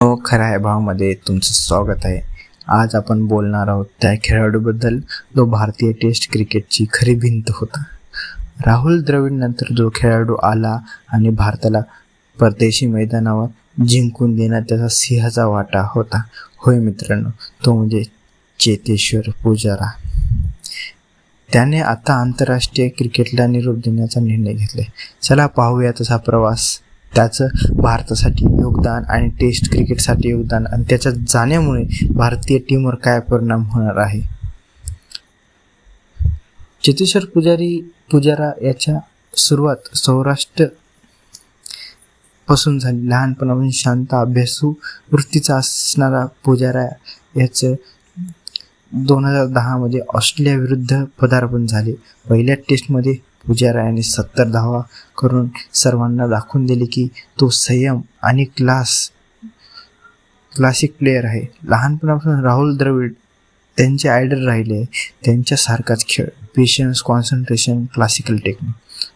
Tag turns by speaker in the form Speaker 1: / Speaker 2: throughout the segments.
Speaker 1: हो खऱ्या आहे भावामध्ये तुमचं स्वागत आहे. आज आपण बोलणार आहोत त्या खेळाडूबद्दल जो भारतीय टेस्ट क्रिकेटची खरी भिंत होता. राहुल द्रविड नंतर जो खेळाडू आला आणि भारताला परदेशी मैदानावर जिंकून देण्यात त्याचा सिंहाचा वाटा होता. होय मित्रांनो तो म्हणजे चेतेश्वर पुजारा. त्याने आता आंतरराष्ट्रीय क्रिकेटला निरोप देण्याचा निर्णय घेतला चला पाहूया तसा प्रवास. त्याचं भारतासाठी योगदान आणि टेस्ट क्रिकेटसाठी योगदान आणि त्याच्या जाण्यामुळे भारतीय टीमवर काय परिणाम होणार आहे? चेतेश्वर पुजारी पुजारा याच्या सुरुवात सौराष्ट्रपासून झाली. लहानपणापासून शांत अभ्यासू वृत्तीचा असणारा पुजारा याचं दोन हजार दहामध्ये ऑस्ट्रेलियाविरुद्ध पदार्पण झाले. पहिल्या टेस्टमध्ये पुजारायाने सत्तर धावा करून सर्वांना दाखवून दिले की तो संयम आणि क्लास क्लासिक प्लेयर आहे. लहानपणापासून राहुल द्रविड त्यांचे आयडल राहिले. त्यांच्यासारखाच खेळ पेशन्स कॉन्सन्ट्रेशन क्लासिकल टेक्निक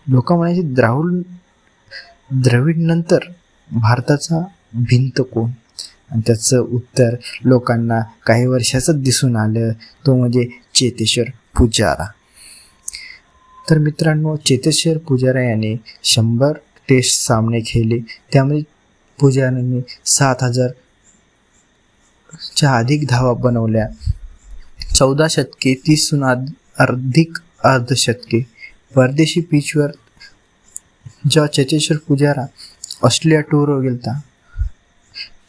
Speaker 1: लोक म्हणायचे राहुल द्रविडनंतर भारताचा भिंत कोण? आणि त्याचं उत्तर लोकांना काही वर्षाचंच दिसून आलं. तो म्हणजे चेतेश्वर पुजारा. तर मित्रांनो चेतेश्वर पुजारा याने शंभर टेस्ट सामने खेळले. त्यामध्ये पुजाराने सात हजार च्या अधिक धावा बनवल्या. चौदा शतके तीसहून अधिक अर्धशतके. परदेशी पिचवर जेव्हा चेतेश्वर पुजारा ऑस्ट्रेलिया टूरवर गेलता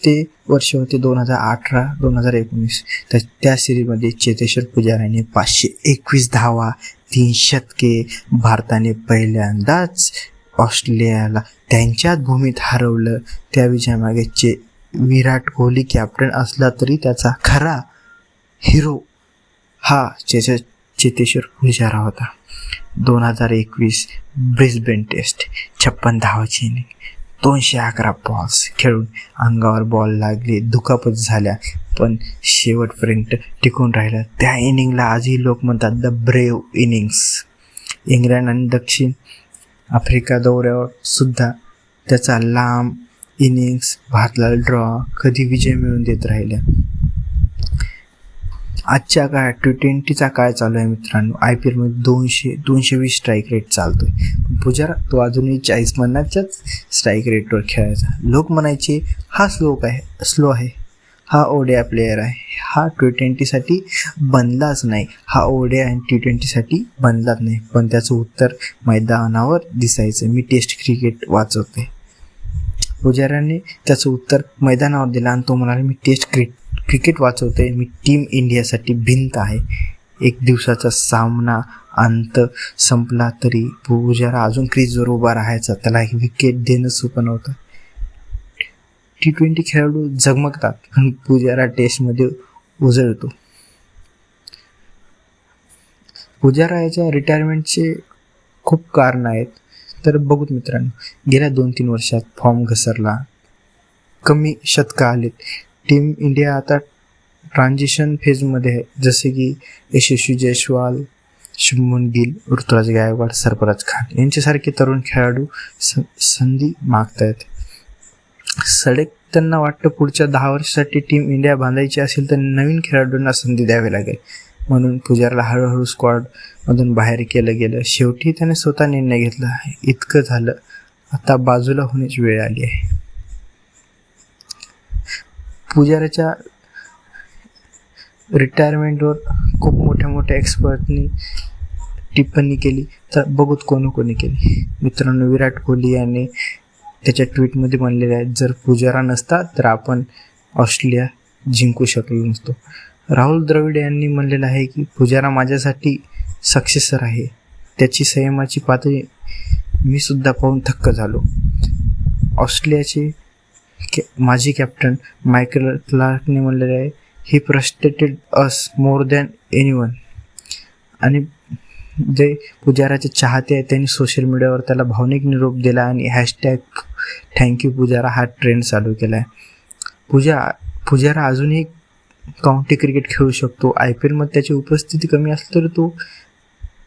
Speaker 1: ते वर्ष होते दोन हजार अठरा दोन हजार एकोणीस. तर त्या सिरीजमध्ये चेतेश्वर पुजाराने पाचशे एकवीस धावा तीन शतके भारताने पहिल्यांदाच ऑस्ट्रेलियाला त्यांच्याच भूमीत हरवलं. त्या विजयामागे चे विराट कोहली कॅप्टन असला तरी त्याचा खरा हिरो हा चेच चेतेश्वर पुजारा होता. दोन हजार एकवीस ब्रिस्बेन टेस्ट छप्पन धावाची इनिंग दोनशे अकरा बॉल्स खेळून अंगावर बॉल लागले दुखापत झाल्या. पण शेवटपर्यंत टिकून राहिलं. त्या इनिंगला आजही लोक म्हणतात द ब्रेव इनिंग्स इंग्लंड आणि दक्षिण आफ्रिका दौऱ्यावर सुद्धा त्याचा लांब इनिंग्स भारतला ड्रॉ कधी विजय मिळवून देत राहिल्या आजच्या काळात टी ट्वेंटीचा काळ चालू आहे मित्रांनो. आय पी एलमध्ये दोनशे दोनशे वीस स्ट्राईक रेट चालतोय. पण पुजारा तो अजूनही चाळीस पन्नासच्याच स्ट्राईक रेटवर खेळायचा. लोक म्हणायचे हा स्लो आहे स्लो आहे. हा ओडिया प्लेयर आहे. हा टी ट्वेंटीसाठी बनलाच नाही. हा ओडिया आणि टी ट्वेंटीसाठी बनलाच नाही. पण त्याचं उत्तर मैदानावर दिसायचं. मी टेस्ट क्रिकेट वाचवते. पुजाऱ्याने त्याचं उत्तर मैदानावर दिलं आणि तो म्हणाला मी टेस्ट क्रिक क्रिकेट वाचवते. मी टीम इंडियासाठी भिंत आहे. एक दिवसाचा सामना अंत संपला तरी पुजारा अजून क्रीजवर उभा राहायचा. त्याला एक विकेट देणं सोपं नव्हतं. टी ट्वेंटी खेळाडू झगमगतात पण पुजारा टेस्टमध्ये उजळतो. पुजारा याच्या रिटायरमेंटचे खूप कारण आहेत. तर बघूत मित्रांनो गेल्या दोन तीन वर्षात फॉर्म घसरला. कमी शतकं आलेत. टीम इंडिया आता ट्रान्झिशन फेजमध्ये आहे. जसे की यशस्वी जयस्वाल शुभमन गिल ऋतुराज गायकवाड सरफराज खान यांच्यासारखे तरुण खेळाडू स संधी मागतायत. सडेक त्यांना वाटतं पुढच्या दहा वर्षासाठी टीम इंडिया बांधायची असेल तर नवीन खेळाडूंना संधी द्यावी लागेल. म्हणून पुजारला हळूहळू स्क्वॉडमधून बाहेर केलं गेलं. शेवटी त्याने स्वतः निर्णय घेतला. इतकं झालं. आता बाजूला होण्याची वेळ आली आहे. पुजाराच्या रिटायरमेंटवर खूप मोठ्या मोठ्या एक्सपर्टनी टिप्पणी केली. तर बघूत कोणी कोणी केली. मित्रांनो विराट कोहली याने त्याच्या ट्विटमध्ये म्हणलेलं आहेत. जर पुजारा नसता तर आपण ऑस्ट्रेलिया जिंकू शकलो नसतो. राहुल द्रविड यांनी म्हणलेलं आहे की पुजारा माझ्यासाठी सक्सेसर आहे. त्याची संयमाची पातळी मी सुद्धा पाहून थक्क झालो. ऑस्ट्रेलियाचे कॅ माजी कॅप्टन मायकल क्लार्कने म्हणलेले आहे he frustrated us more than anyone आणि जे पुजाराचे चाहते आहेत त्यांनी सोशल मीडियावर त्याला भावनिक निरोप दिला आणि हॅशटॅग थँक्यू पुजारा हा ट्रेंड चालू केला आहे पूजा पुजारा अजूनही काउंटी क्रिकेट खेळू शकतो. आय पी एलमध्ये त्याची उपस्थिती कमी असली तरी तो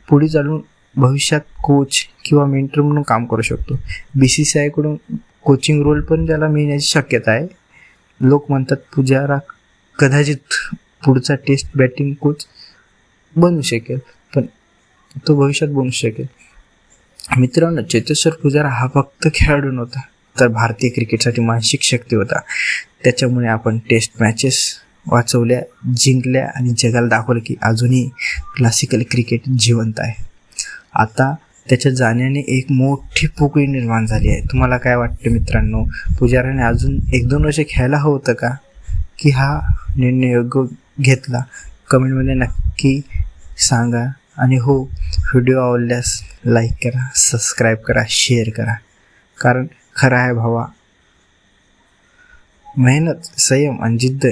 Speaker 1: पुढे चालून भविष्यात कोच किंवा मेंटर म्हणून काम करू शकतो. बी सी सी आयकडून कोचिंग रोल पण त्याला मिळण्याची शक्यता आहे. लोक म्हणतात पुजारा कदाचित पुढचा टेस्ट बॅटिंग कोच बनू शकेल पण तो भविष्यात बनू शकेल. मित्रांनो चेतेश्वर पुजारा हा फक्त खेळाडू नव्हता तर भारतीय क्रिकेटसाठी मानसिक शक्ती होता. त्याच्यामुळे आपण टेस्ट मॅचेस वाचवल्या जिंकल्या आणि जगाला दाखवलं की अजूनही क्लासिकल क्रिकेट जिवंत आहे. आता त्याच्या जाण्याने एक मोठी पोकळी निर्माण झाली आहे. तुम्हाला काय वाटतं मित्रांनो? पुजाराने अजून एक दोन वर्ष खेळायला हवं होतं का? की हा निर्णय योग्य घेतला? कमेंटमध्ये नक्की सांगा. आणि हो व्हिडिओ आवडल्यास लाईक करा सबस्क्राईब करा शेअर करा. कारण खरं आहे भावा मेहनत संयम आणि जिद्द